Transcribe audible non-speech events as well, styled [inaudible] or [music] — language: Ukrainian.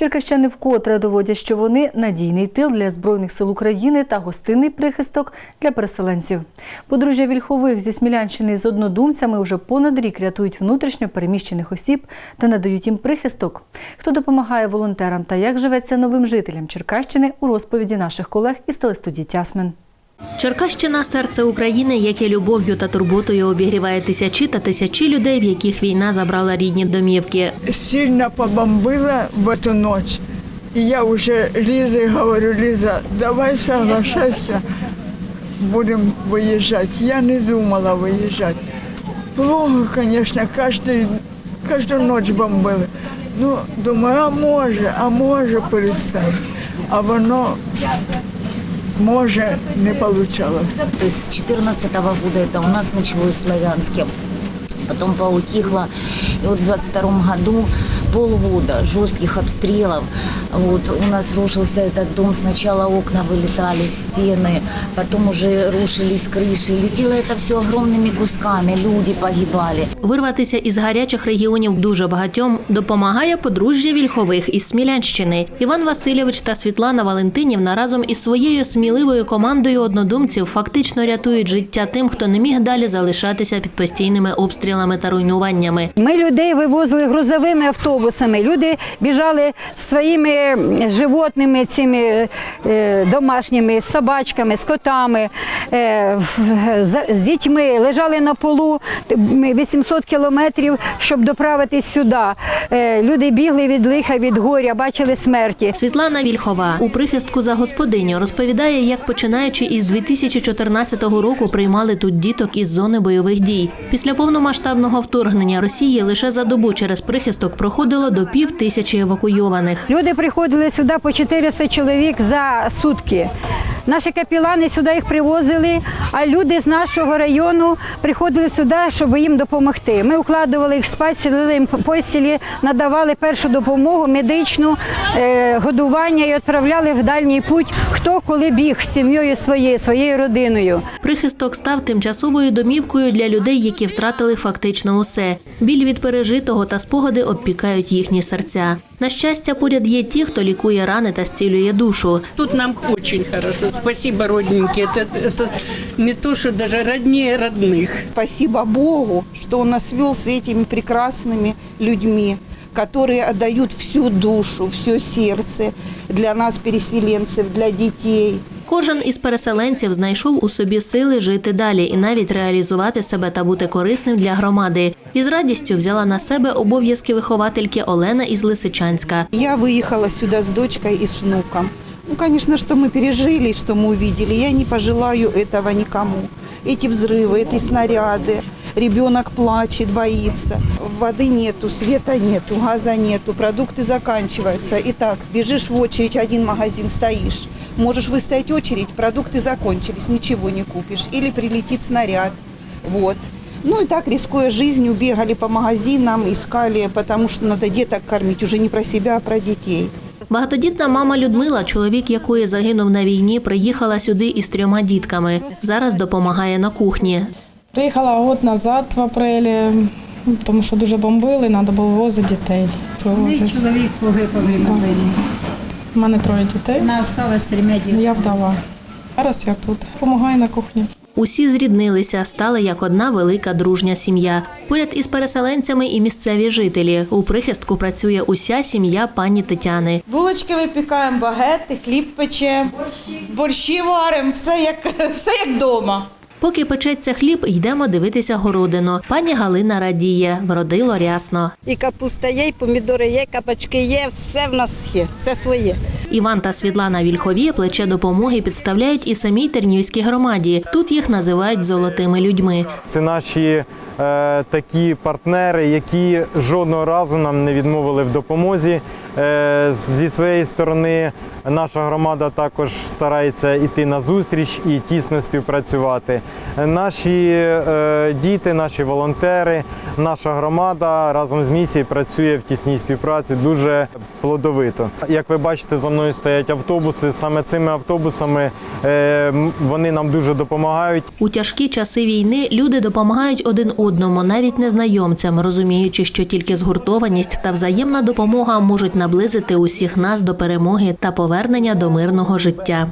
Черкащани вкотре доводять, що вони надійний тил для збройних сил України та гостинний прихисток для переселенців. Подружжя Вільхових зі Смілянщини з однодумцями вже понад рік рятують внутрішньо переміщених осіб та надають їм прихисток. Хто допомагає волонтерам та як живеться новим жителям Черкащини у розповіді наших колег із телестудії Тясмен. Черкащина серце України, яке любов'ю та турботою обігріває тисячі та тисячі людей, в яких війна забрала рідні домівки. сильно побомбила в эту ночь. И я уже Лизе говорю, Лиза, давай соглашайся, будем выезжать. Я не думала выезжать. Плохо, конечно, каждый, каждую ночь бомбили. Ну, думаю, а може, а може перестати. А воно може не получалось. То есть с 2014 года это у нас началось в. Потом поутихло. И вот в 22 году полгода жестких обстрелов. Вот у нас рушился этот дом. Сначала окна вылетали, стены, потом уже рушились крыши. Летело это все огромными кусками. Люди погибали. Вирватися із гарячих регіонів дуже багатьом допомагає подружжя Вільхових із Смілянщини. Іван Васильович та Світлана Валентинівна разом із своєю сміливою командою однодумців фактично рятують життя тим, хто не міг далі залишатися під постійними обстрілами та руйнуваннями. Ми людей вивозили грузовими автобусами. Люди біжали зі своїми животними, цими е, домашніми, з собачками, з котами, е, з- дітьми, лежали на полу 800 кілометрів, щоб доправитись сюди. Е, Люди бігли від лиха, від горя, бачили смерті. Світлана Вільхова у прихистку за господиню розповідає, як починаючи із 2014 року приймали тут діток із зони бойових дій. Після повномасштабного вторгнення Росії лише за добу через прихисток проходило до пів тисячі евакуйованих. Люди приходили сюди по 400 чоловік за сутки. Наші капілани сюди їх привозили, а люди з нашого району приходили сюди, щоб їм допомогти. Ми укладували їх спать, селили їм постілі, надавали першу допомогу, медичну, е, годування і відправляли в дальній путь, хто коли біг з сім'єю своєю, своєю родиною. Прихисток став тимчасовою домівкою для людей, які втратили фактично усе. Біль від пережитого та спогади обпікають їхні серця. На щастя, поряд є ті, хто лікує рани та зцілює душу. Тут нам очень хорошо. Спасибо, родненькие. Это, это не то, что даже роднее родных. Спасибо Богу, что Он нас свел с этими прекрасными людьми, которые отдают всю душу, все сердце для нас, переселенцев, для детей. Кожен із переселенців знайшов у собі сили жити далі і навіть реалізувати себе та бути корисним для громади. І з радістю взяла на себе обов'язки виховательки Олена із Лисичанська. Я выехала сюда с дочкой и с внуком. Ну, конечно, что мы пережили, что мы увидели, я не пожелаю этого никому. Эти взрывы, эти снаряды, ребенок плачет, боится. Воды нету, света нету, газа нету, продукты заканчиваются. Итак, бежишь в очередь, один магазин стоишь. Можешь выстоять очередь, продукты закончились, ничего не купишь. Или прилетит снаряд. Вот. Ну и так, рискуя жизнью, бегали по магазинам, искали, потому что надо деток кормить, уже не про себя, а про детей. Багатодітна мама Людмила, чоловік якої загинув на війні, приїхала сюди із трьома дітками. Зараз допомагає на кухні. Приїхала год назад в апрелі, тому що дуже бомбили, треба було вивозити дітей. Чоловік погибав на війні. У мене троє дітей. Вона осталась трьома дітьми. Я вдова. Зараз я тут. Допомагаю на кухні. Усі зріднилися, стали як одна велика дружня сім'я. Поряд із переселенцями і місцеві жителі. У прихистку працює уся сім'я пані Тетяни. Булочки випікаємо, багети, хліб печемо, борщі варимо, все як, [laughs] все як вдома. Поки печеться хліб, йдемо дивитися городину. Пані Галина радіє, вродило рясно. І капуста є, і помідори є, капачки є, все в нас є, все своє. Іван та Світлана Вільхові плече допомоги підставляють і самій Тернівській громаді. Тут їх називають золотими людьми. Це наші е, такі партнери, які жодного разу нам не відмовили в допомозі. Е, зі своєї сторони наша громада також старається йти на зустріч і тісно співпрацювати. Наші е, діти, наші волонтери, наша громада разом з місією працює в тісній співпраці дуже плодовито. Як ви бачите, за мною стоять автобуси. Саме цими автобусами е, вони нам дуже допомагають. У тяжкі часи війни люди допомагають один одному, навіть незнайомцям, розуміючи, що тільки згуртованість та взаємна допомога можуть наблизити усіх нас до перемоги та повернення до мирного життя.